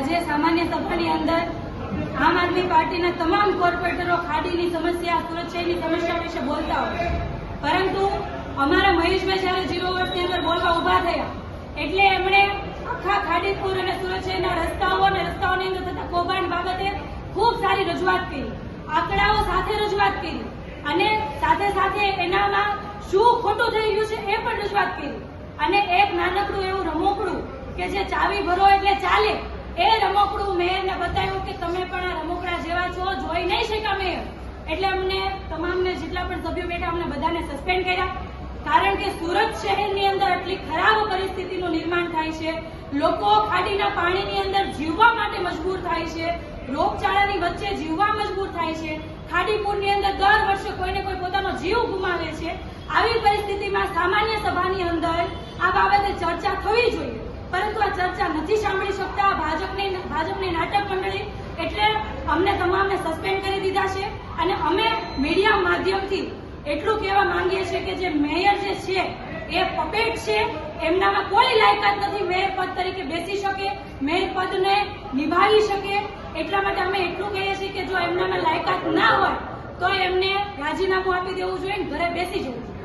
આજે સામાન્ય સભાની અંદર આમ આદમી પાર્ટીના તમામ કોર્પોરેટરો ખાડીની સમસ્યા, સુરક્ષાની સમસ્યા વિશે બોલતા હોય. પરંતુ અમારા મહેશભાઈ જ્યારે જીરો વર્ષની અંદર બોલવા ઊભા થયા, એટલે એમણે આખા ખાડીપુર અને સુરક્ષાના રસ્તાઓ અને રસ્તાઓની અંદર થતા કૌભાંડ બાબતે ખૂબ સારી રજૂઆત કરી, આંકડાઓ સાથે રજૂઆત કરી અને સાથે સાથે એનામાં શું ખોટું થઈ ગયું છે એ પણ રજૂઆત કરી. અને એક નાનકડું એવું રમકડું કે જે ચાવી ભરો એટલે ચાલે એ રમકડું મેયરને બતાવ્યું કે તમે પણ આ રમકડા જેવા છો, જોઈ નહીં શક્યા મેં. એટલે અમને તમામને જેટલા પણ સભ્યો બેઠા અમને બધાને સસ્પેન્ડ કર્યા. કારણ કે સુરત શહેરની અંદર આટલી ખરાબ પરિસ્થિતિનું નિર્માણ થાય છે. લોકો ખાડીના પાણીની અંદર જીવવા માટે મજબૂર થાય છે. રોગચાળાની વચ્ચે જીવવા મજબૂર થાય છે. ખાડીપુરની અંદર દર વર્ષે કોઈને કોઈ પોતાનો જીવ ગુમાવે છે. આવી પરિસ્થિતિમાં સામાન્ય સભાની અંદર આ બાબતે ચર્ચા થવી જોઈએ. ચર્ચા નથી સાંભળી શકતા. ભાજપની ભાજપની નાટક મંડળી એટલે અમને તમામને સસ્પેન્ડ કરી દીધા છે. અને અમે મીડિયા માધ્યમથી એટલું કહેવા માંગીએ છીએ કે જે મેયર જે છે, એ પપેટ છે, એમનામાં કોઈ લાયકાત નથી. મેયર પદ તરીકે બેસી શકે મેયર પદને નિભાવી શકે. એટલા માટે અમે એટલું કહીએ છીએ કે જો એમનામાં લાયકાત ના હોય, તો એમને રાજીનામું આપી દેવું જોઈએ ઘરે બેસી જવું જોઈએ.